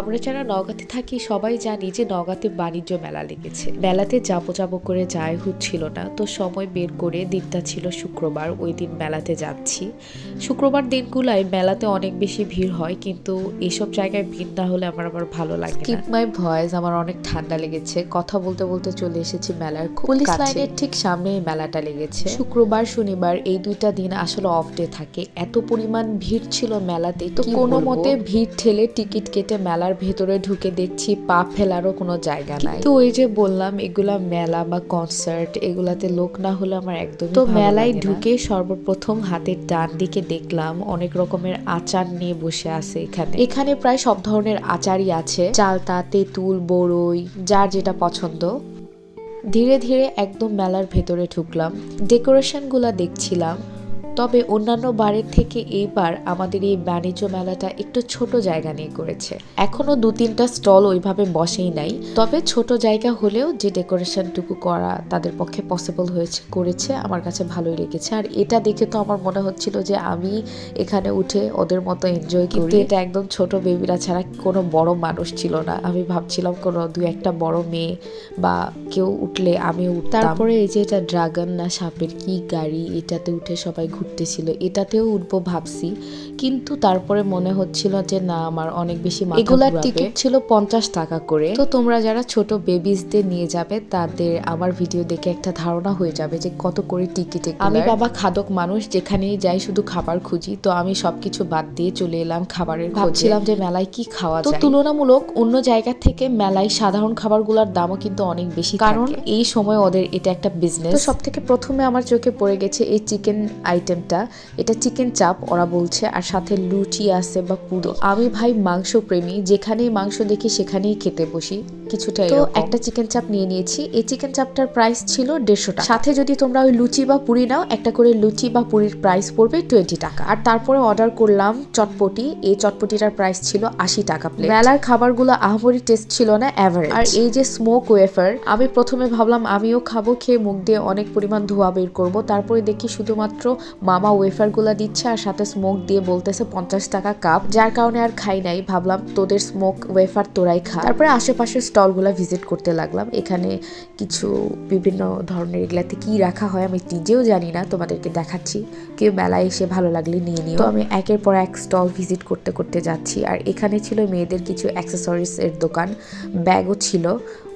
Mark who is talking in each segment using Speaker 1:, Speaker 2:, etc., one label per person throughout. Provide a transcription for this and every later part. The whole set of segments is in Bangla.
Speaker 1: আমরা যারা নওগাঁতে থাকি সবাই জানি যে নওগাঁতে বাণিজ্য মেলা লেগেছে। মেলাতে যাব যাব করে যায় হচ্ছিল না তো সময় বের করে দিনটা ছিল শুক্রবার ওই দিন মেলাতে যাচ্ছি। শুক্রবার দিনগুলাই মেলাতে অনেক বেশি ভিড় হয় কিন্তু এসব জায়গায় ভিড় না হলে আমার আবার ভালো লাগে কিপ মাই ভয়েস আমার অনেক ঠান্ডা লেগেছে। কথা বলতে বলতে চলে এসেছি মেলার পুলিশ লাইনের ঠিক সামনে এই মেলাটা লেগেছে। শুক্রবার শনিবার এই দুইটা দিন আসলে অফ ডে থাকে। এত পরিমাণ ভিড় ছিল মেলাতে তো কোনো মতে ভিড় ঠেলে টিকিট কেটে মেলার ভেতরে ঢুকে দেখছি পা ফেলারও কোনো জায়গা নাই। তো ওই যে বললাম এগুলা মেলা বা কনসার্ট এগুলাতে লোক না হলে আমার একদম তো মেলায় ঢুকে সর্বপ্রথম হাতের ডান দিকে দেখলাম অনেক রকমের আচার নিয়ে বসে আছে এখানে। এখানে প্রায় সব ধরনের আচারই আছে। চালতা তেঁতুল বড়ই যার যেটা পছন্দ। ধীরে ধীরে একদম মেলার ভেতরে ঢুকলাম। ডেকোরেশনগুলা দেখছিলাম। তবে অন্যান্য বারের থেকে এইবার আমাদের এই বাণিজ্য মেলাটা একটু ছোট জায়গা নিয়ে করেছে। এখনও দু তিনটা স্টল ওইভাবে বসেই নাই। তবে ছোট জায়গা হলেও যে ডেকোরেশনটুকু করা তাদের পক্ষে পসিবল হয়েছে, করেছে, আমার কাছে ভালোই লেগেছে। আর এটা দেখে তো আমার মনে হচ্ছিল যে আমি এখানে উঠে ওদের মতো এনজয় করি। এটা একদম ছোট বেবিরা ছাড়া কোনো বড় মানুষ ছিল না। আমি ভাবছিলাম কোনো দু একটা বড় মেয়ে বা কেউ উঠলে আমি তারপরে এই যে এটা ড্রাগন না সাপের কি গাড়ি এটাতে উঠে সবাই ঘুরতেছিল এটাতেও উঠবো ভাবছি। কিন্তু তারপরে মনে হচ্ছিল যে না আমার অনেক বেশি
Speaker 2: এগুলার টিকিট
Speaker 1: ছিল পঞ্চাশ টাকা করে। তো তোমরা যারা ছোট বেবিসদের নিয়ে যাবে তাদের আমার ভিডিও দেখে একটা ধারণা হয়ে যাবে যে কত করে টিকিট আমি বাবা খাদক মানুষ যেখানেই যাই শুধু খাবার খুঁজি। তো আমি সবকিছু বাদ দিয়ে চলে এলাম খাবারের ভাবছিলাম যে মেলায় কি খাওয়া
Speaker 2: তো
Speaker 1: তুলনামূলক অন্য জায়গা থেকে মেলায় সাধারণ খাবারগুলোর দামও কিন্তু অনেক বেশি কারণ এই সময় ওদের এটা একটা বিজনেস সব থেকে প্রথমে আমার চোখে পড়ে গেছে এই চিকেন আইটেমটা এটা চিকেন চাপ ওরা বলছে আর সাথে লুচি আছে বা পুরো আমি ভাই মাংস প্রেমী যেখানেই মাংস দেখি সেখানেই খেতে বসি। কিছুটা তো একটা চিকেন চাপ নিয়ে নিয়েছি। এই চিকেন চাপটার প্রাইস ছিল দেড়শো টাকা। সাথে যদি তোমরা ওই লুচি বা পুরি নাও একটা করে লুচি বা পুরির প্রাইস পড়বে টোয়েন্টি টাকা। আর তারপরে অর্ডার করলাম চটপটি। এই চটপটিটার প্রাইস ছিল আশি টাকা প্লেট মেলার খাবারগুলো আহমরি টেস্ট ছিল না অ্যাভারেজ আর এই যে স্মোক ওয়েফার আমি প্রথমে ভাবলাম আমিও খাব খেয়ে মুখ দিয়ে অনেক পরিমাণ ধোয়া বের করব। তারপরে দেখি শুধুমাত্র মামা ওয়েফারগুলো দিচ্ছে আর সাথে স্মোক দিয়ে বলতেছে পঞ্চাশ টাকা কাপ যার কারণে আর খাই নাই। ভাবলাম তোদের স্মোক ওয়েফার তোরাই খা। তারপরে আশেপাশের স্টলগুলো ভিজিট করতে লাগলাম। এখানে কিছু বিভিন্ন ধরনের এগুলাতে কি রাখা হয় আমি নিজেও জানি না। তোমাদেরকে দেখাচ্ছি। কেউ মেলায় এসে ভালো লাগলে নিয়ে নিও। আমি একের পর এক স্টল ভিজিট করতে করতে যাচ্ছি। আর এখানে ছিল মেয়েদের কিছু অ্যাক্সেসরিজ এর দোকান। ব্যাগও ছিল।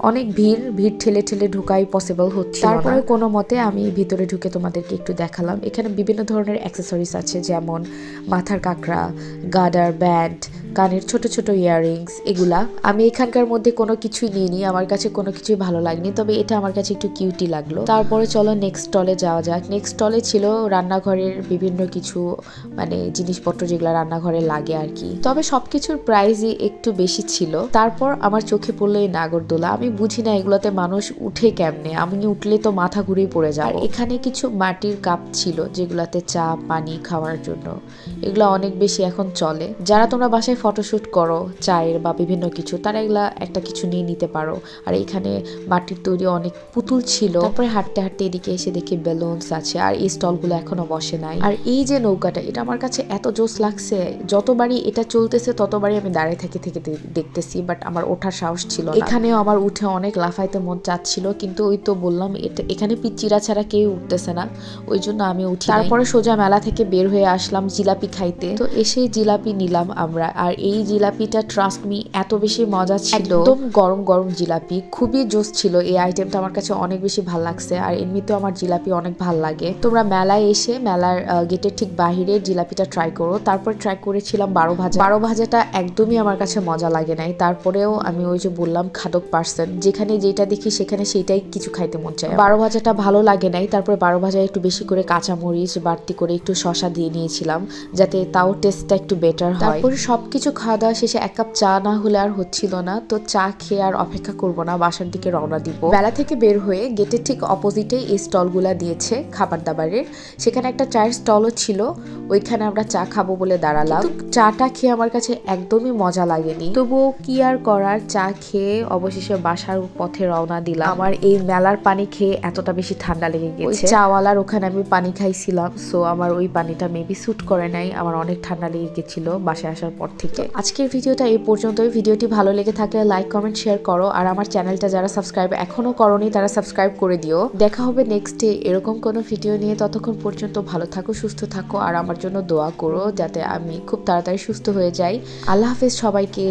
Speaker 1: অনেক ভিড় ভিড় ঠেলে ঠেলে ঢুকাই পসিবল হচ্ছে তারপরে কোনো মতে আমি ভিতরে ঢুকে তোমাদেরকে একটু দেখালাম। এখানে বিভিন্ন ধরনের অ্যাক্সেসরিজ আছে, যেমন মাথার কাঁকড়া গাডার ব্যান্ড কানের ছোট ছোট ইয়াররিংস এগুলা। আমি এখানকার মধ্যে কোনো কিছুই নিইনি, আমার কাছে কোনো কিছুই ভালো লাগেনি, তবে এটা আমার কাছে একটু কিউটি লাগল। তারপরে চলো নেক্সট স্টলে যাওয়া যাক। নেক্সট স্টলে ছিল রান্নাঘরের বিভিন্ন কিছু মানে জিনিসপত্র যেগুলো রান্নাঘরে লাগে আর কি। তবে সবকিছুর প্রাইসই একটু বেশি ছিল। তারপর আমার চোখে পড়ল এই নাগরদোলা। আমি বুঝি না এগুলোতে মানুষ উঠে কেমনে? আমি উঠলে তো মাথা ঘুরেই পড়ে যায় আর। এখানে কিছু মাটির কাপ ছিল যেগুলাতে চা পানি খাওয়ার জন্য। এগুলো অনেক বেশি এখন চলে। যারা তোমরা বাসায় ফটোশুট করো চায়ের বা বিভিন্ন কিছু তারা এগুলা একটা কিছু নিয়ে নিতে পারো। আর এখানে মাটির তৈরি অনেক পুতুল ছিল। তারপরে হাঁটতে হাঁটতে এদিকে এসে দেখি বেলুনস আছে। আর এই স্টলগুলো এখনও বসে নাই। আর এই যে নৌকাটা এটা আমার কাছে এত জোস লাগছে। যতবারই এটা চলতেছে ততবারই আমি দাঁড়িয়ে থেকে থেকে দেখতেছি। বাট আমার ওঠার সাহস ছিল এখানেও আমার উঠে অনেক লাফাইতে মন চাচ্ছিল কিন্তু ওই তো বললাম এটা এখানে পিচিরা ছাড়া কেউ উঠতেছে না। ওই জন্য আমি উঠি তারপরে সোজা মেলা থেকে বের হয়ে আসলাম জিলাপি খাইতে। তো এসে জিলাপি নিলাম আমরা। আর এই জিলাপিটা ট্রাস্ট মি এত বেশি মজা ছিল। একদম। গরম গরম জিলাপি। খুবই জোস ছিল। এই আইটেমটা আমার কাছে অনেক বেশি ভালো লাগছে। আর এমনিতেও আমার জিলাপি অনেক ভালো লাগে। তোমরা মেলায় এসে মেলার গেটের ঠিক বাহিরে জিলাপিটা ট্রাই করো। তারপর ট্রাই করেছিলাম বারো ভাজা। বারো ভাজাটা একদমই আমার কাছে মজা লাগে নাই। তারপরেও আমি ওই যে বললাম খাদক পার্সন যেখানে যেটা দেখি সেখানে সেটাই কিছু খাইতে মন চায়। বারো ভাজাটা ভালো লাগে নাই, তারপরে বারো ভাজা একটু বেশি করে কাঁচামরিচ বাড়তি করে একটু শশা দিয়ে নিয়েছিলাম, যাতে তাও টেস্টটা একটু বেটার হয়। তারপরে সবকিছু খাওয়া দাওয়া শেষে এক কাপ চা না হলে আর হচ্ছিল না, তো চা খেয়ে আর অপেক্ষা করব না বাসার দিকে রওনা দিব। বেলা থেকে বের হয়ে গেটের ঠিক অপোজিটে এই স্টলগুলা দিয়েছে খাবার দাবারের। সেখানে একটা চায়ের স্টলও ছিল, ওইখানে আমরা চা খাব বলে দাঁড়ালাম। চাটা খেয়ে আমার কাছে একদমই মজা লাগেনি। তবুও কি আর করার, চা খেয়ে অবশেষে বাসার পথে রওনা দিলাম। আমার এই মেলার পানি খেয়ে এতটা বেশি ঠান্ডা লেগে গেছে। চাওয়ালার ওখানে আমি পানি খাইছিলাম সো আমার ওই পানিটা মেবি স্যুট করে নাই আমার অনেক ঠান্ডা লেগে গেছিল বাসায় আসার পর থেকে। আজকের ভিডিওটা এই পর্যন্তই। ভিডিওটি ভালো লেগে থাকলে লাইক কমেন্ট শেয়ার করো আর আমার চ্যানেলটা যারা সাবস্ক্রাইব এখনও করনি তারা সাবস্ক্রাইব করে দিও। দেখা হবে নেক্সট ডে এরকম কোনো ভিডিও নিয়ে। ততক্ষণ পর্যন্ত ভালো থাকো সুস্থ থাকো আর আমার জন্য দোয়া করো যাতে আমি খুব তাড়াতাড়ি সুস্থ হয়ে যাই। আল্লাহ হাফেজ সবাইকে।